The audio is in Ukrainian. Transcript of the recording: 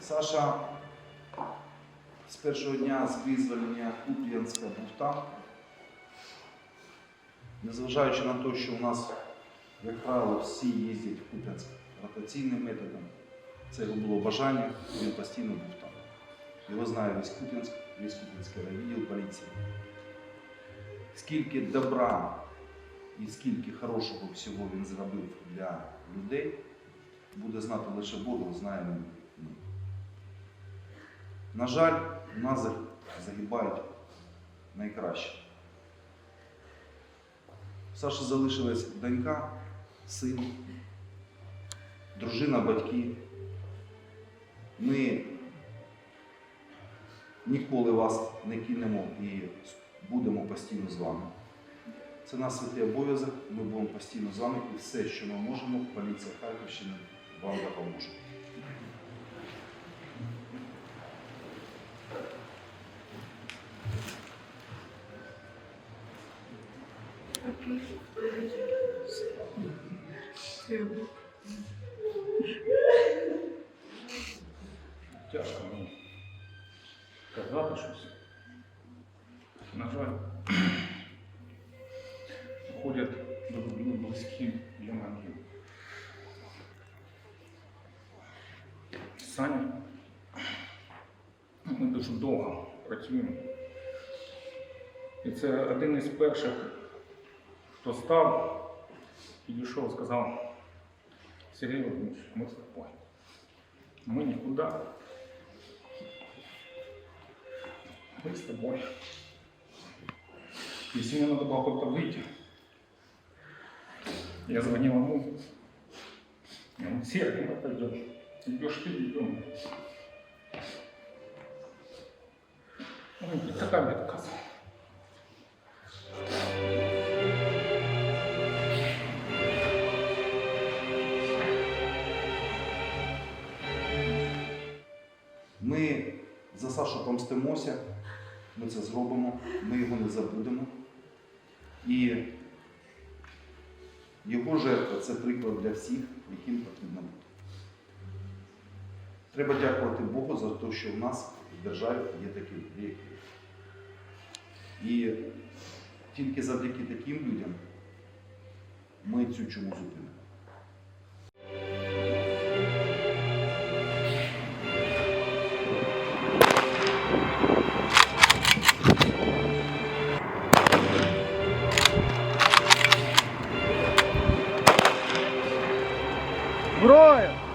Саша з першого дня з визволення Куп'янська був. Незважаючи на те, що у нас, як правило, всі їздять в Куп'янськ ротаційним методом, це його було бажання, він постійно був там. Його знає весь Куп'янськ, весь Куп'янський райвідділ поліції. Скільки добра і скільки хорошого всього він зробив для людей, буде знати лише Бог, знаємо ми. На жаль, нас загибають найкраще. У Саші залишилась донька, син, дружина, батьки. Ми ніколи вас не кинемо і будемо постійно з вами. Це наш святий обов'язок, ми будемо постійно з вами і все, що ми можемо, поліція Харківщини вам допоможе. Тяжко мені казати щось. На жаль, ходять до людини близькі для мене. Саня, ми дуже довго працюємо. І це один із перших, хто став, підійшов і сказав, Сергій Володимирович, ми з тобою. Мы никуда. Мы с тобой. Если мне надо было куда-то выйти, я звонил ему. И он, Сергей, мы пойдем. Идешь ты, идем. Он и такая мне отказывал. Ми за Сашу помстимося, ми це зробимо, ми його не забудемо. І його жертва це приклад для всіх, яким потрібно бути. Треба дякувати Богу за те, що в нас в державі є такі люди. І тільки завдяки таким людям ми цю чуму зупинимо. Зброя!